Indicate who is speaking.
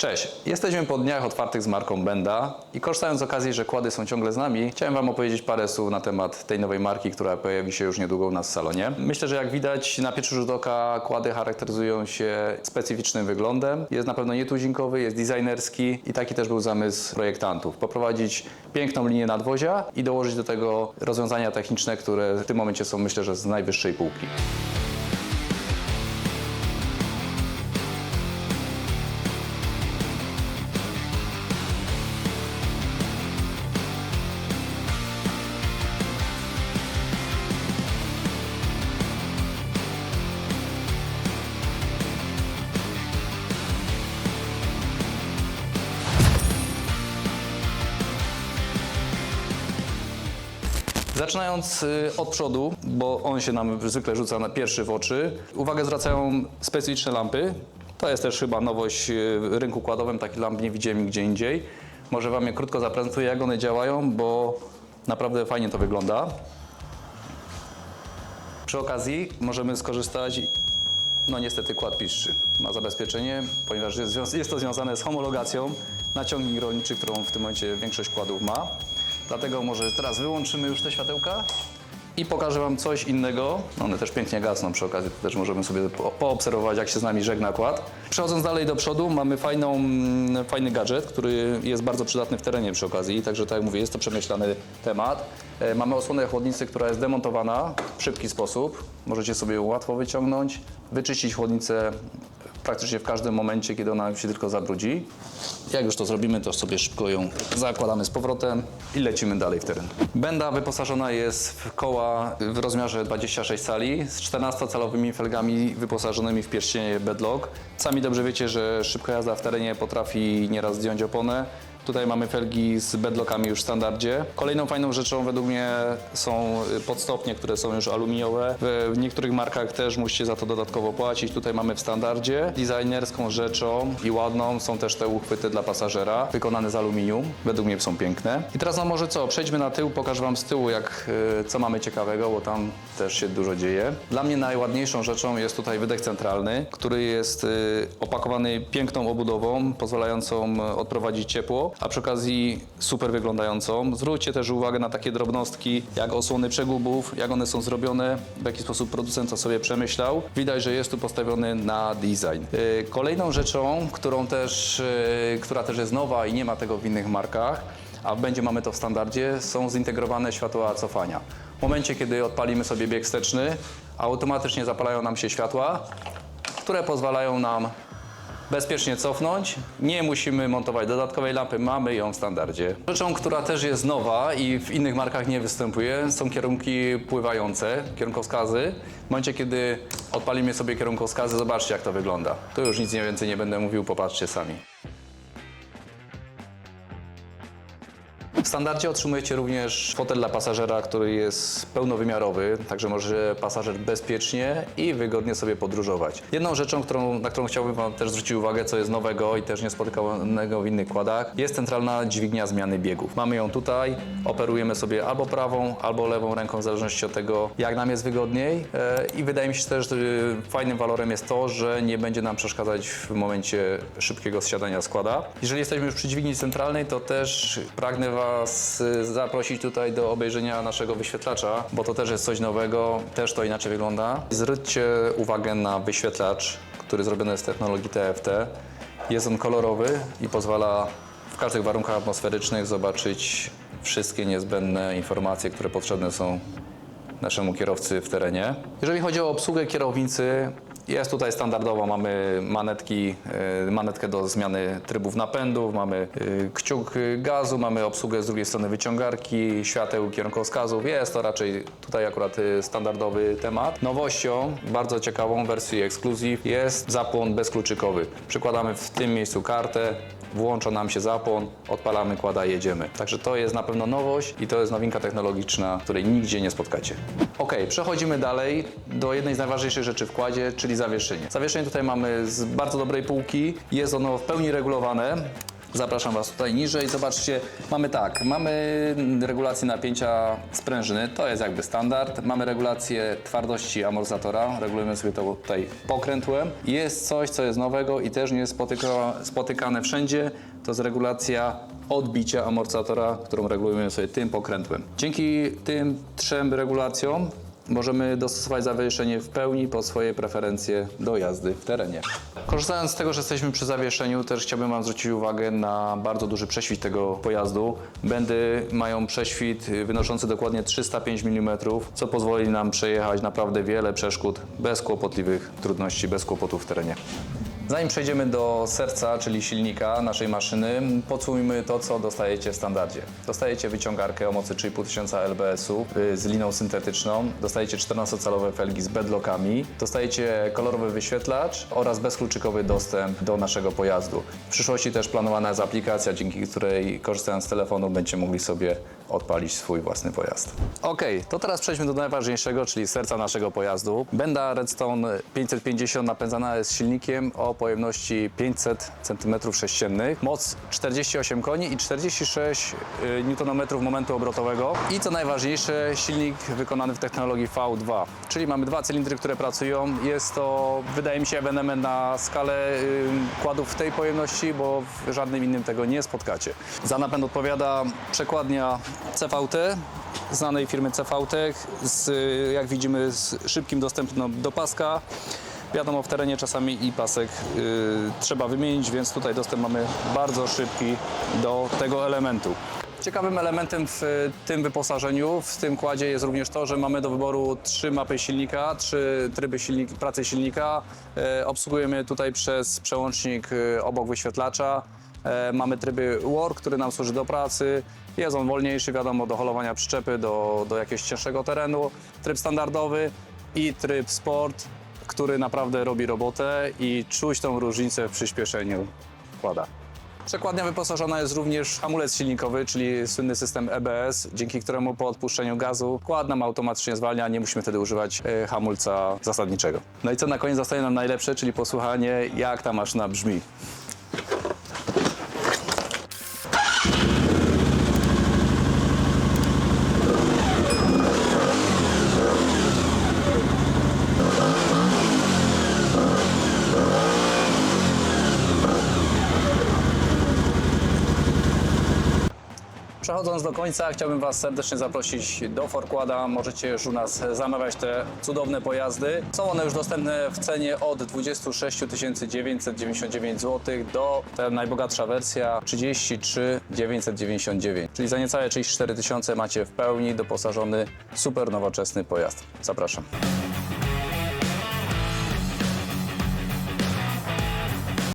Speaker 1: Cześć, jesteśmy po dniach otwartych z marką Benda i korzystając z okazji, że kłady są ciągle z nami, chciałem Wam opowiedzieć parę słów na temat tej nowej marki, która pojawi się już niedługo u nas w salonie. Myślę, że jak widać na pierwszy rzut oka kłady charakteryzują się specyficznym wyglądem. Jest na pewno nietuzinkowy, jest designerski i taki też był zamysł projektantów. Poprowadzić piękną linię nadwozia i dołożyć do tego rozwiązania techniczne, które w tym momencie są myślę, że z najwyższej półki. Zaczynając y, od przodu, bo on się nam zwykle rzuca na pierwszy w oczy, uwagę zwracają specyficzne lampy. To jest też chyba nowość y, w rynku kładowym, takich lamp nie widziałem gdzie indziej. Może Wam je krótko zaprezentuję, jak one działają, bo naprawdę fajnie to wygląda. Przy okazji możemy skorzystać, no niestety kład piszczy. Ma zabezpieczenie, ponieważ jest, jest to związane z homologacją na ciągnik rolniczy, którą w tym momencie większość kładów ma. Dlatego może teraz wyłączymy już te światełka i pokażę Wam coś innego. One też pięknie gasną przy okazji, to też możemy sobie po- poobserwować, jak się z nami żegna kład. Przechodząc dalej do przodu, mamy fajną, mm, fajny gadżet, który jest bardzo przydatny w terenie przy okazji. Także tak jak mówię, jest to przemyślany temat. E, Mamy osłonę chłodnicy, która jest demontowana w szybki sposób. Możecie sobie ją łatwo wyciągnąć, wyczyścić chłodnicę praktycznie w każdym momencie, kiedy ona się tylko zabrudzi. Jak już to zrobimy, to sobie szybko ją zakładamy z powrotem i lecimy dalej w teren. Benda wyposażona jest w koła w rozmiarze 26 cali z 14-calowymi felgami wyposażonymi w pierścienie bedlock. Sami dobrze wiecie, że szybka jazda w terenie potrafi nieraz zdjąć oponę. Tutaj mamy felgi z bedlockami już w standardzie. Kolejną fajną rzeczą według mnie są y, podstopnie, które są już aluminiowe. W niektórych markach też musicie za to dodatkowo płacić. Tutaj mamy w standardzie. Designerską rzeczą i ładną są też te uchwyty dla pasażera, wykonane z aluminium. Według mnie są piękne. I teraz no może co, przejdźmy na tył, pokażę Wam z tyłu jak, y, co mamy ciekawego, bo tam też się dużo dzieje. Dla mnie najładniejszą rzeczą jest tutaj wydech centralny, który jest y, opakowany piękną obudową, pozwalającą odprowadzić ciepło, a przy okazji super wyglądającą. Zwróćcie też uwagę na takie drobnostki, jak osłony przegubów, jak one są zrobione, w jaki sposób producent to sobie przemyślał. Widać, że jest tu postawiony na design. Y, Kolejną rzeczą, którą też, y, która też jest nowa i nie ma tego w innych markach, a będzie mamy to w standardzie, są zintegrowane światła cofania. W momencie, kiedy odpalimy sobie bieg wsteczny, automatycznie zapalają nam się światła, które pozwalają nam bezpiecznie cofnąć. Nie musimy montować dodatkowej lampy, mamy ją w standardzie. Rzeczą, która też jest nowa i w innych markach nie występuje, są kierunki pływające, kierunkowskazy. W momencie, kiedy odpalimy sobie kierunkowskazy, zobaczcie jak to wygląda. Tu już nic więcej nie będę mówił, popatrzcie sami. W standardzie otrzymujecie również fotel dla pasażera, który jest pełnowymiarowy, także może pasażer bezpiecznie i wygodnie sobie podróżować. Jedną rzeczą, którą, na którą chciałbym Wam też zwrócić uwagę, co jest nowego i też niespotykanego w innych kładach, jest centralna dźwignia zmiany biegów. Mamy ją tutaj, operujemy sobie albo prawą, albo lewą ręką, w zależności od tego, jak nam jest wygodniej. E, I wydaje mi się też, że fajnym walorem jest to, że nie będzie nam przeszkadzać w momencie szybkiego zsiadania składa. Jeżeli jesteśmy już przy dźwigni centralnej, to też pragnę Was y, zaprosić tutaj do obejrzenia naszego wyświetlacza, bo to też jest coś nowego, też to inaczej wygląda. Zwróćcie uwagę na wyświetlacz, który zrobiony jest z technologii TFT. Jest on kolorowy i pozwala w każdych warunkach atmosferycznych zobaczyć wszystkie niezbędne informacje, które potrzebne są naszemu kierowcy w terenie. Jeżeli chodzi o obsługę kierownicy, jest tutaj standardowo, mamy manetki, e, manetkę do zmiany trybów napędów, mamy e, kciuk gazu, mamy obsługę z drugiej strony wyciągarki, świateł, kierunkowskazów. Jest to raczej tutaj akurat e, standardowy temat. Nowością, bardzo ciekawą wersji Exclusive jest zapłon bezkluczykowy. Przykładamy w tym miejscu kartę, włącza nam się zapłon, odpalamy kłada, jedziemy. Także to jest na pewno nowość i to jest nowinka technologiczna, której nigdzie nie spotkacie. Ok, przechodzimy dalej do jednej z najważniejszych rzeczy w kładzie, czyli zawieszenie. Zawieszenie tutaj mamy z bardzo dobrej półki, jest ono w pełni regulowane. Zapraszam Was tutaj niżej. Zobaczcie, mamy tak, mamy regulację napięcia sprężyny, to jest jakby standard. Mamy regulację twardości amortyzatora, regulujemy sobie to tutaj pokrętłem. Jest coś, co jest nowego i też nie jest spotyka, spotykane wszędzie, to jest regulacja odbicia amortyzatora, którą regulujemy sobie tym pokrętłem. Dzięki tym trzem regulacjom możemy dostosować zawieszenie w pełni pod swoje preferencje do jazdy w terenie. Korzystając z tego, że jesteśmy przy zawieszeniu, też chciałbym Wam zwrócić uwagę na bardzo duży prześwit tego pojazdu. Bendy mają prześwit wynoszący dokładnie 305 mm, co pozwoli nam przejechać naprawdę wiele przeszkód bez kłopotliwych trudności, bez kłopotów w terenie. Zanim przejdziemy do serca, czyli silnika naszej maszyny, podsumujmy to, co dostajecie w standardzie. Dostajecie wyciągarkę o mocy 3500 lbs-u y, z liną syntetyczną, dostajecie 14-calowe felgi z bedlockami, dostajecie kolorowy wyświetlacz oraz bezkluczykowy dostęp do naszego pojazdu. W przyszłości też planowana jest aplikacja, dzięki której korzystając z telefonu będziecie mogli sobie odpalić swój własny pojazd. Ok, to teraz przejdźmy do najważniejszego, czyli serca naszego pojazdu. Benda Redstone 550 napędzana jest silnikiem o pojemności 500 cm3, moc 48 koni i 46 Nm momentu obrotowego. I co najważniejsze, silnik wykonany w technologii V2, czyli mamy dwa cylindry, które pracują. Jest to, wydaje mi się, ewenement na skalę y, kładów w tej pojemności, bo w żadnym innym tego nie spotkacie. Za napęd odpowiada przekładnia CVT, znanej firmy CVT, z, jak widzimy z szybkim dostępem do paska. Wiadomo, w terenie czasami i pasek y, trzeba wymienić, więc tutaj dostęp mamy bardzo szybki do tego elementu. Ciekawym elementem w tym wyposażeniu, w tym kładzie jest również to, że mamy do wyboru trzy mapy silnika, trzy tryby silnik, pracy silnika. E, obsługujemy tutaj przez przełącznik e, obok wyświetlacza. E, mamy tryby War, który nam służy do pracy. Jest on wolniejszy, wiadomo, do holowania przyczepy, do, do jakiegoś cięższego terenu. Tryb standardowy i tryb Sport, który naprawdę robi robotę i czuć tą różnicę w przyspieszeniu kłada. Przekładnia wyposażona jest również hamulec silnikowy, czyli słynny system EBS, dzięki któremu po odpuszczeniu gazu kład nam automatycznie zwalnia, nie musimy wtedy używać e, hamulca zasadniczego. No i co na koniec zostaje nam najlepsze, czyli posłuchanie jak ta maszyna brzmi. Przechodząc do końca, chciałbym Was serdecznie zaprosić do Forkłada. Możecie już u nas zamawiać te cudowne pojazdy. Są one już dostępne w cenie od 26 999 zł do ta najbogatsza wersja 33 999. Czyli za niecałe 34 tysiące macie w pełni doposażony super nowoczesny pojazd. Zapraszam.